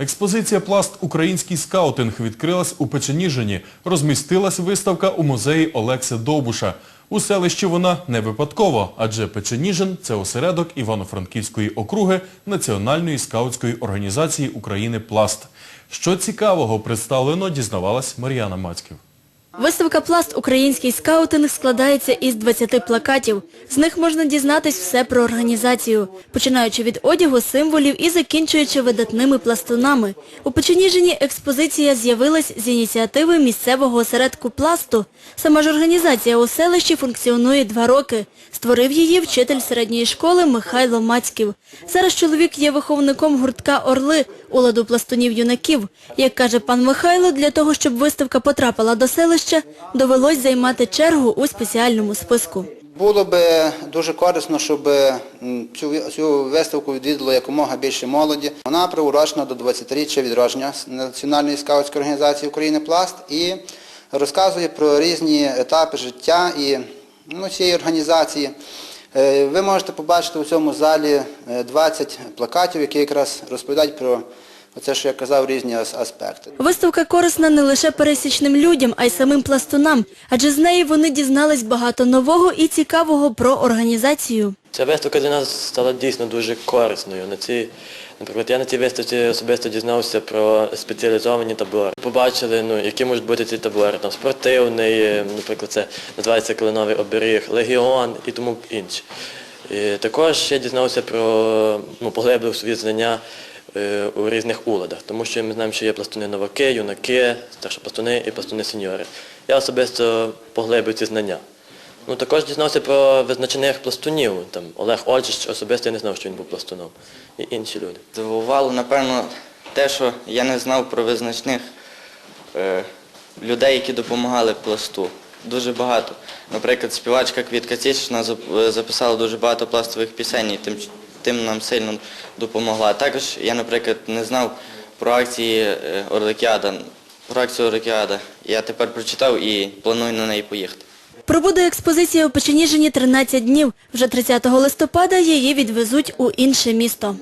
Експозиція «Пласт. Український скаутинг» відкрилась у Печеніжині. Розмістилась виставка у музеї Олекси Довбуша. У селищі вона не випадково, адже Печеніжин – це осередок Івано-Франківської округи Національної скаутської організації України «Пласт». Що цікавого представлено, дізнавалась Мар'яна Мацьків. Виставка «Пласт. Український скаутинг» складається із 20 плакатів. З них можна дізнатись все про організацію, починаючи від одягу, символів і закінчуючи видатними пластунами. У Печеніжині експозиція з'явилась з ініціативи місцевого осередку «Пласту». Сама ж організація у селищі функціонує два роки. Створив її вчитель середньої школи Михайло Мацьків. Зараз чоловік є виховником гуртка «Орли» у ладу пластунів-юнаків. Як каже пан Михайло, для того, щоб виставка потрапила до селища, довелось займати чергу у спеціальному списку. Було би дуже корисно, щоб цю, цю виставку відвідало якомога більше молоді. Вона приурочена до 20-річчя відродження Національної скаутської організації України «Пласт» і розказує про різні етапи життя і ну, цієї організації. Е, Ви можете побачити у цьому залі е, 20 плакатів, які якраз розповідають про це, що я казав, різні аспекти. Виставка корисна не лише пересічним людям, а й самим пластунам, адже з неї вони дізнались багато нового і цікавого про організацію. Ця виставка для нас стала дійсно дуже корисною. На цій, наприклад, я на цій виставці особисто дізнався про спеціалізовані табори. Побачили, ну, які можуть бути ці табори. Там спортивний, наприклад, це називається кленовий оберіг, легіон і тому інше. І також я дізнався про, ну, поглибив свої знання у різних уладах, тому що ми знаємо, що є пластуни новаки, юнаки, старшопластуни і пластуни сеньори. Я особисто поглибив ці знання. Ну, також дізнався про визначених пластунів. Там, Олег Ольчич, особисто я не знав, що він був пластуном. І інші люди. Здивувало, напевно, те, що я не знав про визначних е, людей, які допомагали пласту. Дуже багато. Наприклад, співачка Квітка Цічна записала дуже багато пластових пісень і тим, тим нам сильно допомогла. Також я, наприклад, не знав про акції е, Орликіада. Про акцію Орликіада. Я тепер прочитав і планую на неї поїхати. Пробуде експозиція у Печеніжині 13 днів. Вже 30 листопада її відвезуть у інше місто.